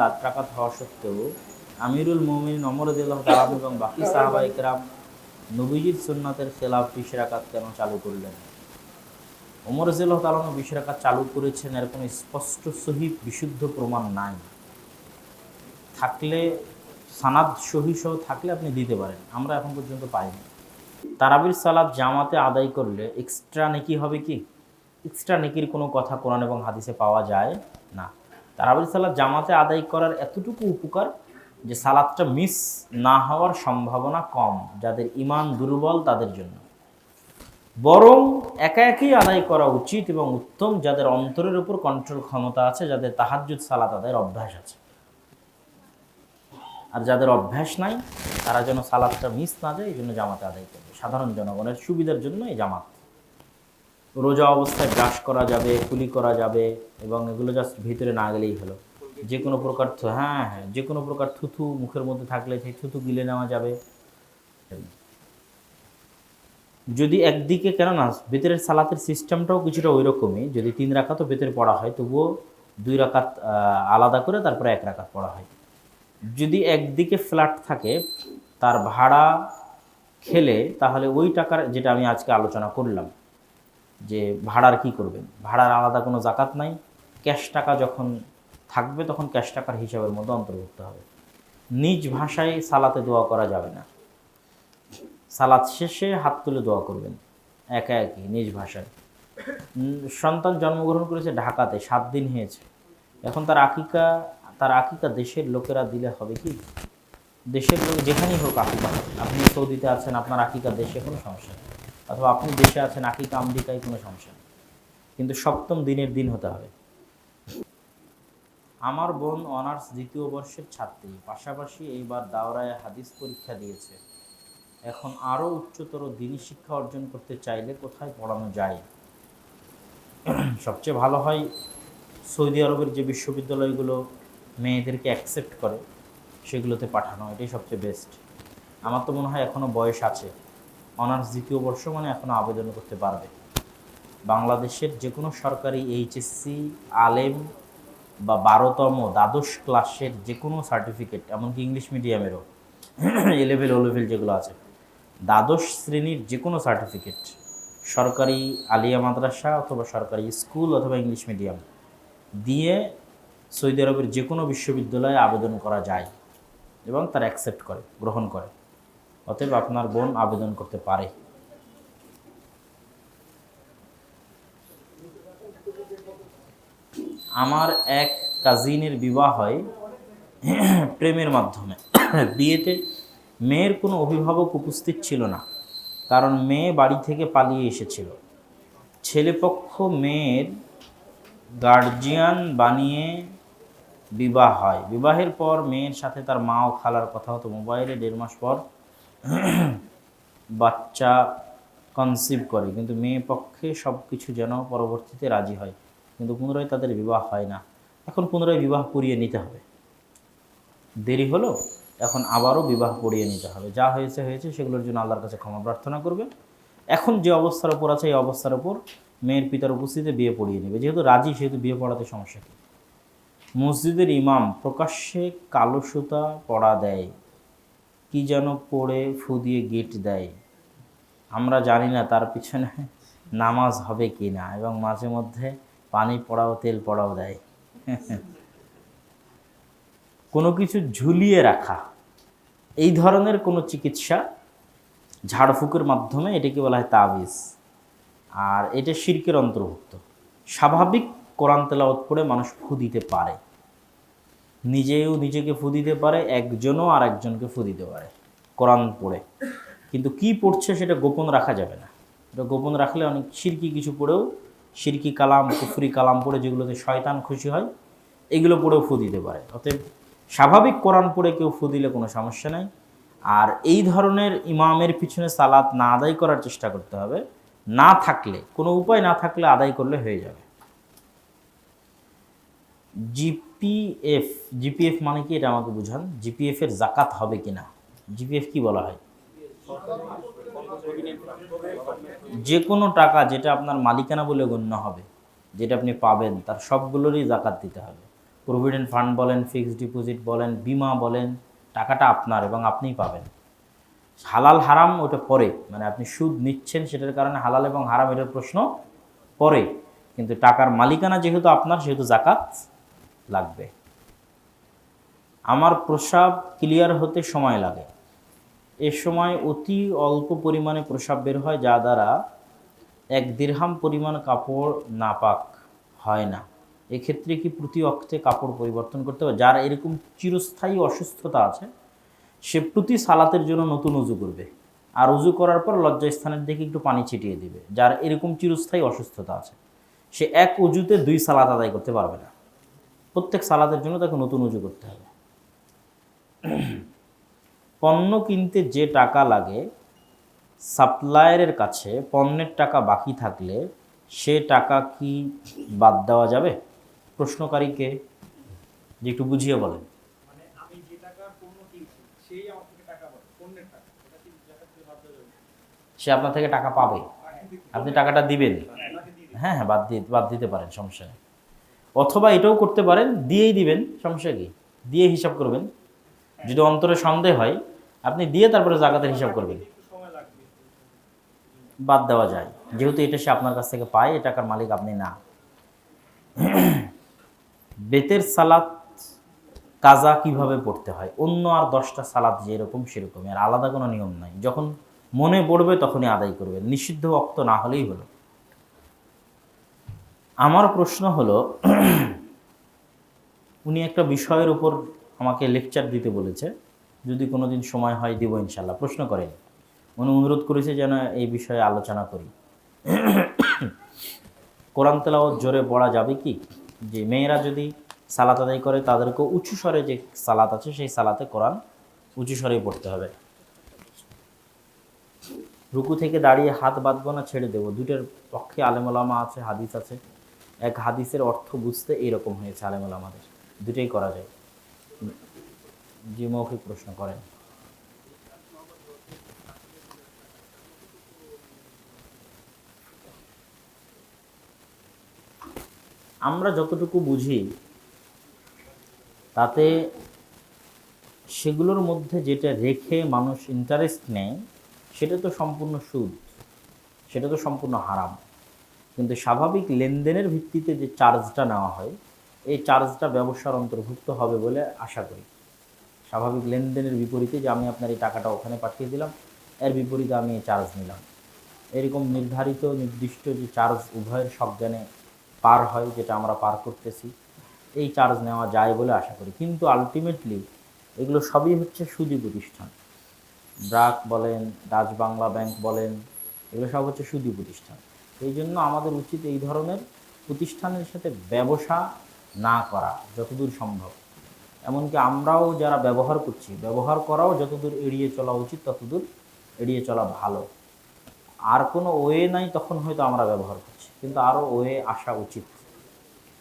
রাত রাকাত হওয়া সত্ত্বেও আমিরুল মোমিন অমরদুল্লাহ তালাম এবং বাকি সাহাবা ইকরাম নবীজির সুন্নাতের খেলাফ বিশ রাকাত কেন চালু করলেন? ওমর রজিল্লাহ তালাম বিশ চালু করেছেন এর কোনো স্পষ্ট, সহি, বিশুদ্ধ প্রমাণ নাই। থাকলে, সানাদ সহি সহ থাকলে আপনি দিতে পারেন, আমরা এখন পর্যন্ত পাইনি। তারাবির সালাদ জামাতে আদায় করলে এক্সট্রা নেকি হবে কি? এক্সট্রা নেকির কোনো কথা কোরআন এবং হাদিসে পাওয়া যায় না। তারাবির সালাদ জামাতে আদায় করার এতটুকু উপকার যে সালাদটা মিস না হওয়ার সম্ভাবনা কম যাদের ইমান দুর্বল তাদের জন্য। বরং একা একই আদায় করা উচিত এবং উত্তম যাদের অন্তরের উপর কন্ট্রোল ক্ষমতা আছে, যাদের তাহাজ্জুদ সালাত আদায়ের অভ্যাস আছে। আর যাদের অভ্যাস নাই, তারা যেন সালাদটা মিস না যায় এই জন্য জামাতে আদায় করবে। সাধারণ জনগণের সুবিধার জন্য এই জামাত। রোজা অবস্থায় ব্রাশ করা যাবে, কুলি করা যাবে এবং এগুলো জাস্ট ভিতরে না গেলেই হলো। যে কোনো প্রকার হ্যাঁ হ্যাঁ যে কোনো প্রকার থুথু মুখের মধ্যে থাকলে সেই থুথু গিলে নেওয়া যাবে। যদি একদিকে কেন না ভিতরের সালাতের সিস্টেমটাও কিছুটা ওই রকমই যদি তিন রাকাতও ভেতরে পড়া হয়, তবুও দুই রাকাত আলাদা করে তারপরে এক রাকাত পড়া হয়। যদি একদিকে ফ্ল্যাট থাকে, তার ভাড়া খেলে তাহলে ওই টাকার যেটা আমি আজকে আলোচনা করলাম যে ভাড়ার কি করবেন? ভাড়ার আলাদা কোনো জাকাত নাই। ক্যাশ টাকা যখন থাকবে, তখন ক্যাশ টাকার হিসাবের মধ্যে অন্তর্ভুক্ত হবে। নিজ ভাষায় সালাতে দোয়া করা যাবে না। সালাত শেষে হাত তুলে দোয়া করবেন, একা একই নিজ ভাষায়। সন্তান জন্মগ্রহণ করেছে ঢাকাতে, সাত দিন হয়েছে। এখন তার আকিকা তার আকিকা দেশের লোকেরা দিলে হবে কি? দেশের লোক যেখানেই হোক আকিকা। আপনি সৌদিতে আছেন, আপনার আকিকা দেশে কোনো সমস্যা নেই। অথবা আপনি দেশে আছেন আকিকা আমেরিকায় কোনো সমস্যা নেই। কিন্তু সপ্তম দিনের দিন হতে হবে। আমার বোন অনার্স দ্বিতীয় বর্ষের ছাত্রী। পাশাপাশি এইবার দাওরায় হাদিস পরীক্ষা দিয়েছে। এখন আরও উচ্চতর দিনী শিক্ষা অর্জন করতে চাইলে কোথায় পড়ানো যায়? সবচেয়ে ভালো হয় সৌদি আরবের যে বিশ্ববিদ্যালয়গুলো মেয়েদেরকে অ্যাকসেপ্ট করে, সেগুলোতে পাঠানো। এটাই সবচেয়ে বেস্ট আমার তো মনে হয় এখনও বয়স আছে। অনার্স দ্বিতীয় বর্ষ মানে এখনও আবেদন করতে পারবে। বাংলাদেশের যে কোনো সরকারি এইচএসসি, আলেম বা বারোতম দ্বাদশ ক্লাসের যে কোনো সার্টিফিকেট, এমনকি ইংলিশ মিডিয়ামেরও, এ লেভেল ও লেভেল যেগুলো আছে, দ্বাদশ শ্রেণির যে কোনো সার্টিফিকেট, সরকারি আলিয়া মাদ্রাসা অথবা সরকারি স্কুল অথবা ইংলিশ মিডিয়াম, দিয়ে সৌদি আরবের যে কোনো বিশ্ববিদ্যালয়ে আবেদন করা যায় এবং তারা অ্যাকসেপ্ট করে, গ্রহণ করে। অতএব আপনার বোন আবেদন করতে পারে। আমার এক কাজিনের বিবাহ হয় প্রেমের মাধ্যমে। বিয়েতে মেয়ের কোনো অভিভাবক উপস্থিত ছিল না, কারণ মেয়ে বাড়ি থেকে পালিয়ে এসেছিল। ছেলেপক্ষ মেয়ের গার্জিয়ান বানিয়ে বিবাহ হয়। বিবাহের পর মেয়ের সাথে তার মা ও খালার কথা হতো। মোবাইলে দেড় মাস পর বাচ্চা কনসিভ করে, কিন্তু মেয়ে পক্ষে সব কিছু যেন পরবর্তীতে রাজি হয়, কিন্তু পুনরায় তাদের বিবাহ হয় না। এখন পুনরায় বিবাহ করিয়ে নিতে হবে। দেরি হলো, এখন আবারও বিবাহ পড়িয়ে নিতে হবে। যা হয়েছে হয়েছে, সেগুলোর জন্য আল্লাহর কাছে ক্ষমা প্রার্থনা করবে। এখন যে অবস্থার উপর আছে, এই অবস্থার উপর মেয়ের পিতার উপস্থিতিতে বিয়ে পড়িয়ে নেবে। যেহেতু রাজি, সেহেতু বিয়ে পড়াতে সমস্যা কী? মসজিদের ইমাম প্রকাশ্যে কালো সুতা পড়া দেয়। কি যেন পড়ে ফু দিয়ে গেট দেয়। আমরা জানি না তার পিছনে নামাজ হবে কি না এবং মাঝে মধ্যে পানি পড়াও, তেল পড়াও দেয়। কোনো কিছু ঝুলিয়ে রাখা। এই ধরনের কোনো চিকিৎসা ঝাড়ফুঁকের মাধ্যমে এটাকে বলা হয় তাবিজ। আর এটা শির্কের অন্তর্ভুক্ত। স্বাভাবিক কোরআন তেলাওয়াত করে মানুষ ফু দিতে পারে। নিজেও নিজেকে ফু দিতে পারে, একজনও আর একজনকে ফু দিতে পারে, কোরআন পড়ে। কিন্তু কি পড়ছে সেটা গোপন রাখা যাবে না। এটা গোপন রাখলে অনেক সিরকি কিছু পড়েও, সিরকি কালাম, কুফরি কালাম পড়ে যেগুলোতে শয়তান খুশি হয়, এগুলো পড়েও ফু দিতে পারে। অতএব স্বাভাবিক কোরআন পড়ে কেউ ফু দিলে কোনো সমস্যা নাই। আর এই ধরনের ইমামের পিছনে সালাত না আদায় করার চেষ্টা করতে হবে। না থাকলে, কোনো উপায় না থাকলে আদায় করলে হয়ে যাবে। জিপিএফ জিপিএফ মানে কি? এটা আমাকে বুঝান। জিপিএফ এর জাকাত হবে কিনা? জিপিএফ কি বলা হয়? যে কোনো টাকা যেটা আপনার মালিকানা বলে গণ্য হবে, যেটা আপনি পাবেন, তার সবগুলোরই জাকাত দিতে হবে। প্রভিডেন্ট ফান্ড বলেন ফিক্সড ডিপোজিট বলেন, বিমা বলেন, টাকাটা আপনার এবং আপনিই পাবেন। হালাল হারাম ওটা পরে। মানে আপনি সুদ নিচ্ছেন সেটার কারণে হালাল এবং হারাম এটার প্রশ্ন পরে। কিন্তু টাকার মালিকানা যেহেতু আপনার, সেহেতু জাকাত লাগবে। আমার প্রস্রাব ক্লিয়ার হতে সময় লাগে। এ সময় অতি অল্প পরিমাণে প্রস্রাব বের হয়, যা দ্বারা এক দীর্হাম পরিমাণ কাপড় নাপাক হয় না। এক্ষেত্রে কি প্রতি অক্ষে কাপড় পরিবর্তন করতে হবে? যার এরকম চিরস্থায়ী অসুস্থতা আছে, সে প্রতি সালাতের জন্য নতুন উজু করবে। আর উজু করার পর লজ্জাস্থানের দিকে একটু পানি ছিটিয়ে দিবে, যার এরকম চিরস্থায়ী অসুস্থতা আছে। সে এক উজুতে দুই সালাত আদায় করতে পারবে না। প্রত্যেক সালাতের জন্য তাকে নতুন উজু করতে হবে। পণ্য কিনতে যে টাকা লাগে সাপ্লায়ারের কাছে পণ্যের টাকা বাকি থাকলে সে টাকা কি বাদ দেওয়া যাবে? প্রশ্নকারীকে যে একটু বুঝিয়ে বলেন। মানে সে আপনার থেকে টাকা পাবে। আপনি টাকাটা দিবেন। আপনাকে দিয়ে দিই হ্যাঁ হ্যাঁ বাদ দিয়ে বাদ দিতে পারেন সমস্যা নেই। অথবা এটাও করতে পারেন, দিয়েই দিবেন, সমস্যা কি? দিয়ে হিসাব করবেন। যদি অন্তরে সন্দেহ হয়, আপনি দিয়ে তারপরে জাকাতের হিসাব করবেন। বাদ দেওয়া যায়। যেহেতু এটা সে আপনার কাছ থেকে পায়, এ টাকার মালিক আপনি না। বেতের সালাত কাজা কীভাবে পড়তে হয়? অন্য আর দশটা সালাত যেরকম সেরকমই। আর আলাদা কোনো নিয়ম নাই। যখন মনে পড়বে তখনই আদায় করবেন। নিষিদ্ধ অক্ত না হলেই হলো। আমার প্রশ্ন হলো, উনি একটা বিষয়ের উপর আমাকে লেকচার দিতে বলেছে। যদি কোনো দিন সময় হয়, দিব ইনশাল্লাহ প্রশ্ন করেন। উনি অনুরোধ করেছে যেন এই বিষয়ে আলোচনা করি। কোরআন তেলাওয়াত জোরে পড়া যাবে কি? যে মেয়েরা যদি সালাত আদায় করে তাদেরকে উঁচু স্বরে যে সালাত আছে, সেই সালাতে কোরআন উঁচু স্বরেই পড়তে হবে। রুকু থেকে দাঁড়িয়ে হাত বাঁধবো না, ছেড়ে দেবো। দুটোর পক্ষে আলেমলামা আছে, হাদিস আছে। এক হাদিসের অর্থ বুঝতে এইরকম হয়েছে আলেমলামাদের দুটোই করা যায়। জি মৌখিক প্রশ্ন করেন। আমরা যতটুকু বুঝি, তাতে সেগুলোর মধ্যে যেটা রেখে মানুষ ইন্টারেস্ট নেয়, সেটা তো সম্পূর্ণ সুদ, সেটা তো সম্পূর্ণ হারাম। কিন্তু স্বাভাবিক লেনদেনের ভিত্তিতে যে চার্জটা নেওয়া হয়, এই চার্জটা ব্যবসার অন্তর্ভুক্ত হবে বলে আশা করি। স্বাভাবিক লেনদেনের বিপরীতে যে আমি আপনার এই টাকাটা ওখানে পাঠিয়ে দিলাম, এর বিপরীতে আমি এই চার্জ নিলাম। এরকম নির্ধারিত, নির্দিষ্ট যে চার্জ উভয়ের সজ্ঞানে পার হয়, যেটা আমরা পার করতেছি, এই চার্জ নেওয়া যায় বলে আশা করি। কিন্তু আলটিমেটলি এগুলো সবই হচ্ছে সুদী প্রতিষ্ঠান। ব্রাক বলেন, ডাচ বাংলা ব্যাংক বলেন, এগুলো সব হচ্ছে সুদী প্রতিষ্ঠান। এই জন্য আমাদের উচিত এই ধরনের প্রতিষ্ঠানের সাথে ব্যবসা না করা যতদূর সম্ভব। এমনকি আমরাও যারা ব্যবহার করছি, ব্যবহার করাও যতদূর এড়িয়ে চলা উচিত, ততদূর এড়িয়ে চলা ভালো। আর কোনো ওয়ে নাই তখন হয়তো আমরা ব্যবহার করছি, কিন্তু আরও ওয়ে আসা উচিত।